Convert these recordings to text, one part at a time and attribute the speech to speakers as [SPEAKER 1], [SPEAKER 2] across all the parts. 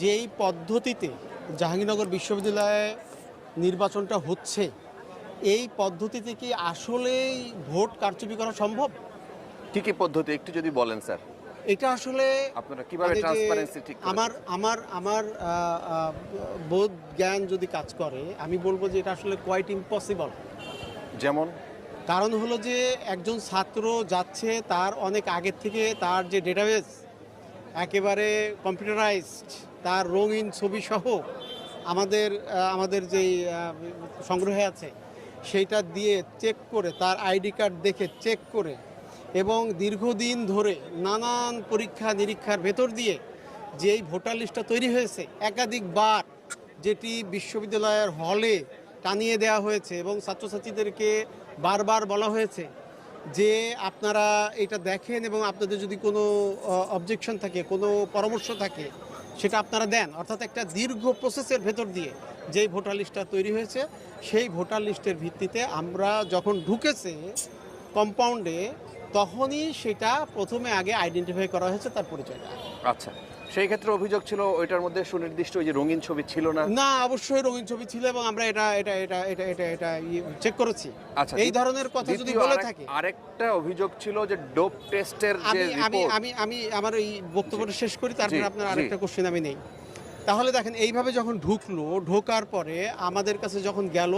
[SPEAKER 1] যেই পদ্ধতিতে জাহাঙ্গীরনগর বিশ্ববিদ্যালয়ে নির্বাচনটা হচ্ছে এই পদ্ধতিতে কি আসলেই ভোট কারচুপি করা সম্ভব?
[SPEAKER 2] কি কি পদ্ধতি একটু যদি বলেন স্যার।
[SPEAKER 1] এটা আসলে
[SPEAKER 2] আপনারা কীভাবে ট্রান্সপারেন্সি ঠিক?
[SPEAKER 1] আমার আমার আমার বোধ জ্ঞান যদি কাজ করে আমি বলব যে এটা আসলে কোয়াইট ইম্পসিবল
[SPEAKER 2] যেমন?
[SPEAKER 1] কারণ হলো যে একজন ছাত্র যাচ্ছে তার অনেক আগের থেকে তার যে ডেটাবেস একেবারে কম্পিউটারাইজড তার রঙিন ছবি সহ আমাদের আমাদের যেই সংগ্রহে আছে, সেইটা দিয়ে চেক করে, তার আইডি কার্ড দেখে চেক করে এবং দীর্ঘদিন ধরে নানান পরীক্ষা নিরীক্ষার ভেতর দিয়ে যেই ভোটার লিস্টটা তৈরি হয়েছে, একাধিকবার যেটি বিশ্ববিদ্যালয়ের হলে টানিয়ে দেওয়া হয়েছে এবং ছাত্রছাত্রীদেরকে বারবার বলা হয়েছে যে আপনারা এটা দেখেন এবং আপনাদের যদি কোনো অবজেকশন থাকে, কোনো পরামর্শ থাকে, সেটা আপনারা দেন। অর্থাৎ একটা দীর্ঘ প্রসেসের ভেতর দিয়ে যেই ভোটার লিস্টটা তৈরি হয়েছে, সেই ভোটার লিস্টের ভিত্তিতে আমরা যখন ঢুকেছে কম্পাউন্ডে তখনই সেটা প্রথমে আগে আইডেন্টিফাই করা হয়েছে, তার পরিচয়টা।
[SPEAKER 2] আচ্ছা। সেই ক্ষেত্রে অভিযোগ ছিল ওইটার মধ্যে সুনির্দিষ্ট ওই যে রঙিন ছবি ছিল না?
[SPEAKER 1] না অবশ্যই রঙিন ছবি ছিল এবং আমরা এটা এটা এটা এটা এটা এটা চেক করেছি।
[SPEAKER 2] আচ্ছা
[SPEAKER 1] এই ধরনের কথা যদি বলে থাকে
[SPEAKER 2] আরেকটা অভিযোগ ছিল যে ডোপ টেস্টের যে
[SPEAKER 1] আমি আমি আমি আমি আমার এই বক্তব্যটা শেষ করি তারপরে আপনার আরেকটা কোশ্চেন আমি নেই। তাহলে দেখেন এইভাবে যখন ঢুকলো ঢোকার পরে আমাদের কাছে যখন গেল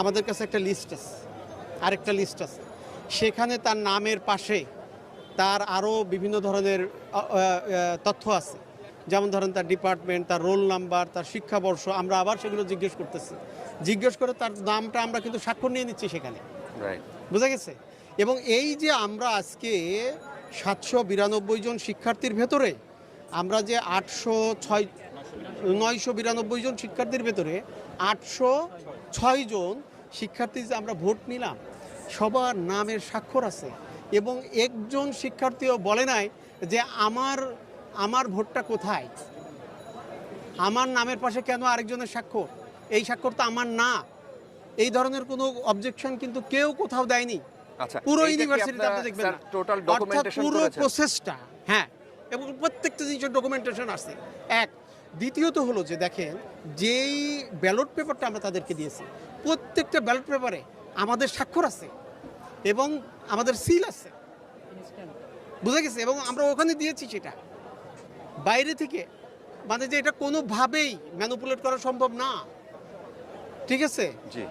[SPEAKER 1] আমাদের কাছে একটা লিস্ট আছে। আরেকটা লিস্ট আছে। সেখানে তার নামের পাশে তার আরও বিভিন্ন ধরনের তথ্য আছে। যেমন ধরেন তার ডিপার্টমেন্ট তার রোল নাম্বার তার শিক্ষাবর্ষ আমরা আবার সেগুলো জিজ্ঞেস করতেছি। জিজ্ঞেস করে তার নামটা আমরা কিন্তু স্বাক্ষর নিয়ে নিচ্ছি সেখানে। বোঝা গেছে? এবং এই যে আমরা আজকে সাতশো বিরানব্বই জন শিক্ষার্থীর ভেতরে আমরা যে আটশো ছয় নয়শো বিরানব্বই জন শিক্ষার্থীর ভেতরে আটশো ছয় জন শিক্ষার্থী যে আমরা ভোট নিলাম সবার নামের স্বাক্ষর আছে। এবং একজন শিক্ষার্থীও বলে নাই যে আমার আমার ভোটটা কোথায়? আমার নামের পাশে কেন আরেকজনের স্বাক্ষর? এই স্বাক্ষর তো আমার না। এই ধরনের কোনো অবজেকশন কিন্তু কেউ কোথাও দেয়নি।
[SPEAKER 2] আচ্ছা
[SPEAKER 1] পুরো ইউনিভার্সিটিতে আপনি দেখবেন না।
[SPEAKER 2] টোটাল
[SPEAKER 1] অর্থাৎ
[SPEAKER 2] ডকুমেন্টেশন
[SPEAKER 1] পুরো প্রসেসটা হ্যাঁ এবং প্রত্যেকটা জিনিসের ডকুমেন্টেশন আছে এক দ্বিতীয়ত হলো যে দেখেন যেই ব্যালট পেপারটা আমরা তাদেরকে দিয়েছি প্রত্যেকটা ব্যালট পেপারে আমাদের স্বাক্ষর আছে। এবং আমাদের সিল আছে। বুঝে গেছে? এবং আমরা ওখানে দিয়েছি সেটা। বাইরে থেকে মানে যে এটা কোনোভাবেই ম্যানুপুলেট করা সম্ভব না। ঠিক আছে?
[SPEAKER 2] জি।